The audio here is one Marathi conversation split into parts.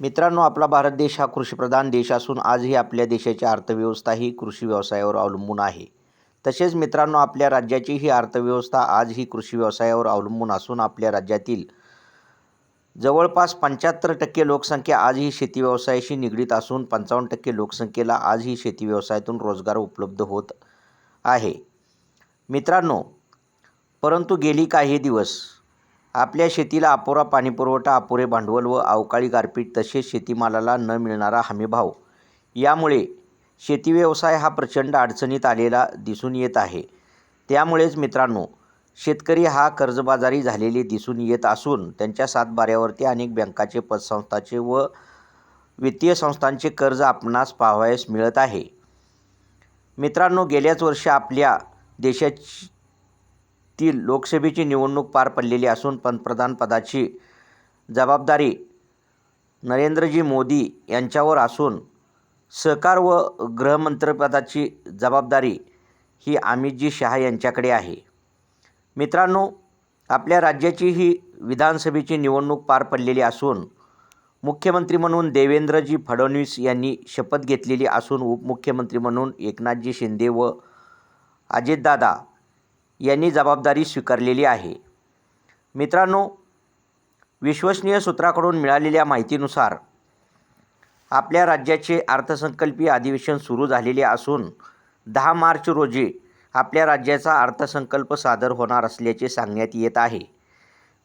मित्रांनो आपला भारत देश हा कृषीप्रधान देश असून आजही आपल्या देशाची अर्थव्यवस्था ही कृषी व्यवसायावर अवलंबून आहे. तसेच मित्रांनो आपल्या राज्याची ही अर्थव्यवस्था आज ही कृषी व्यवसायावर अवलंबून असून आपल्या राज्यातील जवळपास पंच्याहत्तर टक्के लोकसंख्या आजही शेती व्यवसायाशी निगडीत असून पंचावन्न टक्के लोकसंख्येला आजही शेती व्यवसायातून रोजगार उपलब्ध होत आहे. मित्रांनो परंतु गेली काही दिवस आपल्या शेतीला अपुरा पाणीपुरवठा अपुरे भांडवल व अवकाळी गारपीट तसेच शेतीमालाला न मिळणारा हमीभाव. यामुळे शेती व्यवसाय हा प्रचंड अडचणीत आलेला दिसून येत आहे. त्यामुळेच मित्रांनो शेतकरी हा कर्जबाजारी झालेले दिसून येत असून त्यांच्या सातबाऱ्यावरती अनेक बँकाचे पतसंस्थाचे व वित्तीय संस्थांचे कर्ज आपणास पाहावयास मिळत आहे. मित्रांनो गेल्याच वर्षी आपल्या ती लोकसभेची निवडणूक पार पडलेली असून पंतप्रधानपदाची जबाबदारी नरेंद्रजी मोदी यांच्यावर असून सहकार व गृहमंत्रीपदाची जबाबदारी ही अमितजी शहा यांच्याकडे आहे. मित्रांनो आपल्या राज्याची ही विधानसभेची निवडणूक पार पडलेली असून मुख्यमंत्री म्हणून देवेंद्रजी फडणवीस यांनी शपथ घेतलेली असून उपमुख्यमंत्री म्हणून एकनाथजी शिंदे व अजितदादा यांनी जबाबदारी स्वीकारलेली आहे. मित्रांनो विश्वसनीय सूत्राकडून मिळालेल्या माहितीनुसार आपल्या राज्याचे अर्थसंकल्पीय अधिवेशन सुरू झालेले असून दहा मार्च रोजी आपल्या राज्याचा अर्थसंकल्प सादर होणार असल्याचे सांगण्यात येत आहे.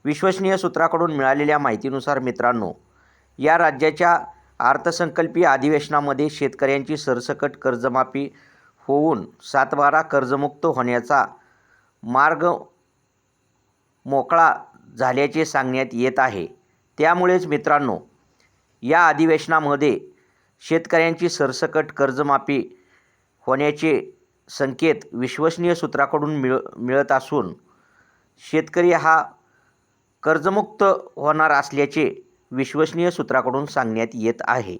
विश्वसनीय सूत्राकडून मिळालेल्या माहितीनुसार मित्रांनो या राज्याच्या अर्थसंकल्पीय अधिवेशनामध्ये शेतकऱ्यांची सरसकट कर्जमाफी होऊन सातबारा कर्जमुक्त होण्याचा मार्ग मोकळा झाल्याचे सांगण्यात येत आहे. त्यामुळेच मित्रांनो या अधिवेशनामध्ये शेतकऱ्यांची सरसकट कर्जमाफी होण्याचे संकेत विश्वसनीय सूत्राकडून मिळ मिळत असून शेतकरी हा कर्जमुक्त होणार असल्याचे विश्वसनीय सूत्राकडून सांगण्यात येत आहे.